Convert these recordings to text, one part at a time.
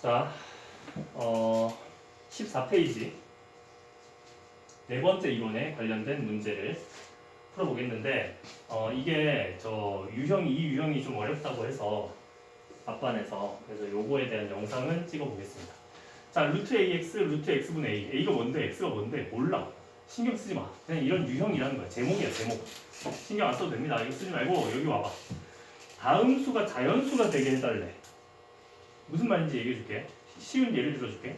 자, 어, 14페이지 네 번째 이론에 관련된 문제를 풀어보겠는데 어, 이게 저 유형이 이 유형이 좀 어렵다고 해서 앞반에서 그래서 요거에 대한 영상은 찍어보겠습니다. 자, 루트 ax, 루트 x분의 a. a가 뭔데, x가 뭔데 몰라. 신경 쓰지 마. 그냥 이런 유형이라는 거야. 제목이야, 제목. 신경 안 써도 됩니다. 이거 쓰지 말고 여기 와봐. 다음 수가 자연수가 되게 해달래. 무슨 말인지 얘기해 줄게. 쉬운 예를 들어 줄게.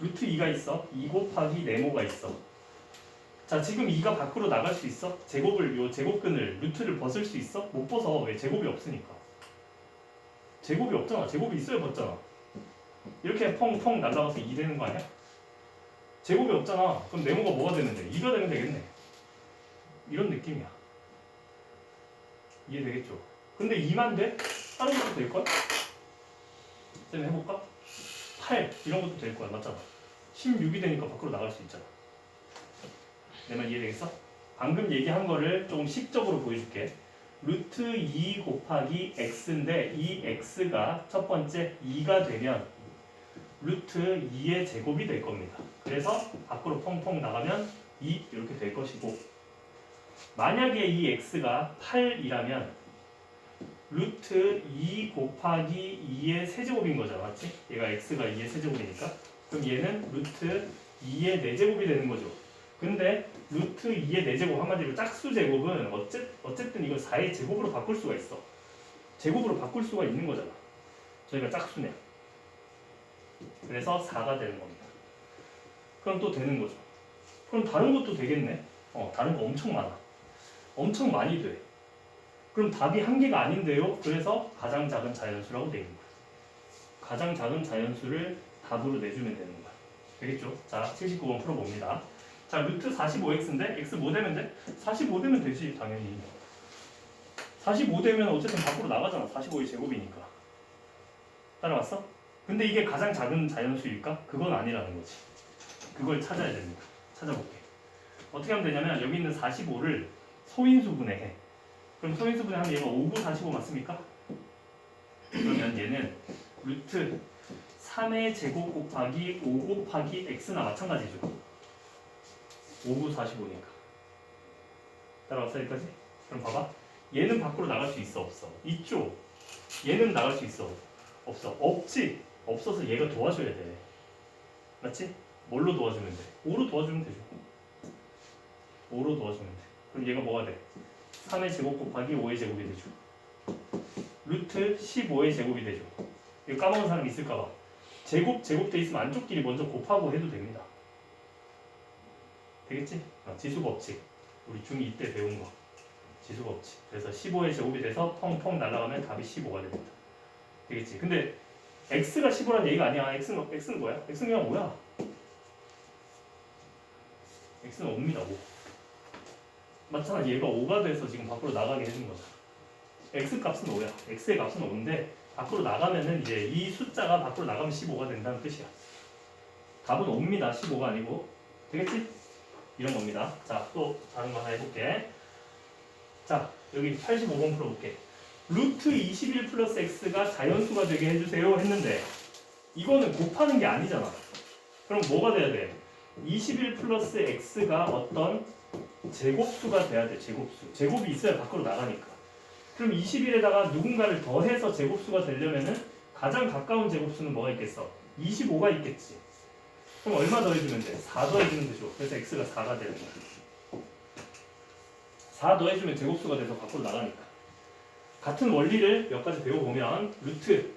루트 2가 있어. 2 곱하기 네모가 있어. 자, 지금 2가 밖으로 나갈 수 있어? 제곱을, 요 제곱근을, 루트를 벗을 수 있어? 못 벗어. 왜? 제곱이 없으니까. 제곱이 없잖아. 제곱이 있어야 벗잖아. 이렇게 펑펑 날라가서 2 되는 거 아니야? 제곱이 없잖아. 그럼 네모가 뭐가 되는데? 2가 되면 되겠네. 이런 느낌이야. 이해되겠죠? 근데 2만 돼? 다른 것도 될걸? 쌤 해볼까? 8 이런 것도 될 거야. 맞잖아. 16이 되니까 밖으로 나갈 수 있잖아. 내 말 이해되겠어? 방금 얘기한 거를 조금 식적으로 보여줄게. 루트 2 곱하기 x인데 이 x가 첫 번째 2가 되면 루트 2의 제곱이 될 겁니다. 그래서 밖으로 펑펑 나가면 2 이렇게 될 것이고 만약에 이 x가 8이라면 루트 2 곱하기 2의 세제곱인 거잖아, 맞지? 얘가 x가 2의 세제곱이니까. 그럼 얘는 루트 2의 4제곱이 되는 거죠. 근데 루트 2의 4제곱 한마디로 짝수 제곱은 어째, 어쨌든 이걸 4의 제곱으로 바꿀 수가 있어. 제곱으로 바꿀 수가 있는 거잖아. 저희가 짝수네. 그래서 4가 되는 겁니다. 그럼 또 되는 거죠. 그럼 다른 것도 되겠네. 어, 다른 거 엄청 많아. 엄청 많이 돼. 그럼 답이 한 개가 아닌데요. 그래서 가장 작은 자연수라고 되어 있는 거예요. 가장 작은 자연수를 답으로 내주면 되는 거야. 되겠죠? 자, 79번 풀어봅니다. 자, 루트 45x인데 x 뭐 되면 돼? 45 되면 되지, 당연히. 45 되면 어쨌든 밖으로 나가잖아. 45의 제곱이니까. 따라왔어? 근데 이게 가장 작은 자연수일까? 그건 아니라는 거지. 그걸 찾아야 됩니다. 찾아볼게. 어떻게 하면 되냐면 여기 있는 45를 소인수분해 해. 그럼 소인수분해 하면 얘가 5, 9, 45 맞습니까? 그러면 얘는 루트 3의 제곱 곱하기 5 곱하기 x나 마찬가지죠. 5, 9, 45니까. 따라왔어 여기까지? 그럼 봐봐. 얘는 밖으로 나갈 수 있어 없어? 있죠. 얘는 나갈 수 있어 없어? 없지. 없어서 얘가 도와줘야 돼. 맞지? 뭘로 도와주면 돼? 5로 도와주면 되죠. 5로 도와주면 돼. 그럼 얘가 뭐가 돼? 3의 제곱 곱하기 5의 제곱이 되죠. 루트 15의 제곱이 되죠. 이거 까먹은 사람 있을까봐. 제곱 제곱돼 있으면 안쪽끼리 먼저 곱하고 해도 됩니다. 되겠지? 아, 지수 법칙. 우리 중2 때 배운 거. 지수 법칙. 그래서 15의 제곱이 돼서 펑펑 날아가면 답이 15가 됩니다. 되겠지? 근데 x가 15란 얘기가 아니야. x는 x는 뭐야? x는 그냥 뭐야? x는 5입니다. 5. 맞잖아. 얘가 5가 돼서 지금 밖으로 나가게 해준 거잖아. x 값은 5야. x의 값은 5인데 밖으로 나가면은 이제 이 숫자가 밖으로 나가면 15가 된다는 뜻이야. 답은 5입니다. 15가 아니고. 되겠지? 이런 겁니다. 자, 또 다른 거 하나 해볼게. 자, 여기 85번 풀어볼게. 루트 21 플러스 x가 자연수가 되게 해주세요 했는데 이거는 곱하는 게 아니잖아. 그럼 뭐가 돼야 돼? 21 플러스 x가 어떤 제곱수가 돼야 돼. 제곱수. 제곱이 있어야 밖으로 나가니까. 그럼 21에다가 누군가를 더해서 제곱수가 되려면은 가장 가까운 제곱수는 뭐가 있겠어? 25가 있겠지. 그럼 얼마 더해주면 돼? 4 더해주면 되죠. 그래서 x가 4가 되는 거야. 4 더해주면 제곱수가 돼서 밖으로 나가니까. 같은 원리를 몇 가지 배워보면 루트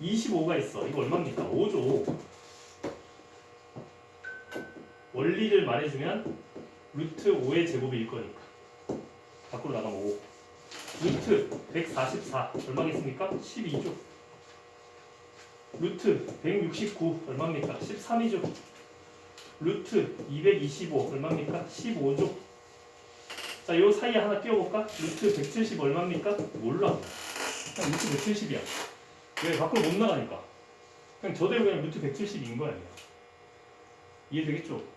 25가 있어. 이거 얼마입니까? 5죠. 원리를 말해주면 루트 5의 제곱일 거니까. 밖으로 나가면 5. 루트 144 얼마겠습니까? 12죠. 루트 169 얼마입니까? 13이죠. 루트 225 얼마입니까? 15죠. 자, 요 사이에 하나 띄워볼까? 루트 170 얼마입니까? 몰라. 그냥 루트 170이야. 왜? 밖으로 못 나가니까. 그냥 저대로 그냥 루트 170인 거야. 그냥. 이해되겠죠?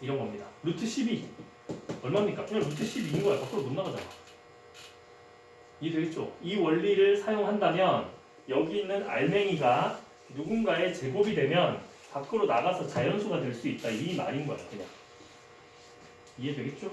이런 겁니다. 루트 12 얼마입니까? 그냥 루트 12인 거야. 밖으로 못 나가잖아. 이해되겠죠? 이 원리를 사용한다면 여기 있는 알맹이가 누군가의 제곱이 되면 밖으로 나가서 자연수가 될 수 있다 이 말인 거야 그냥 이해되겠죠?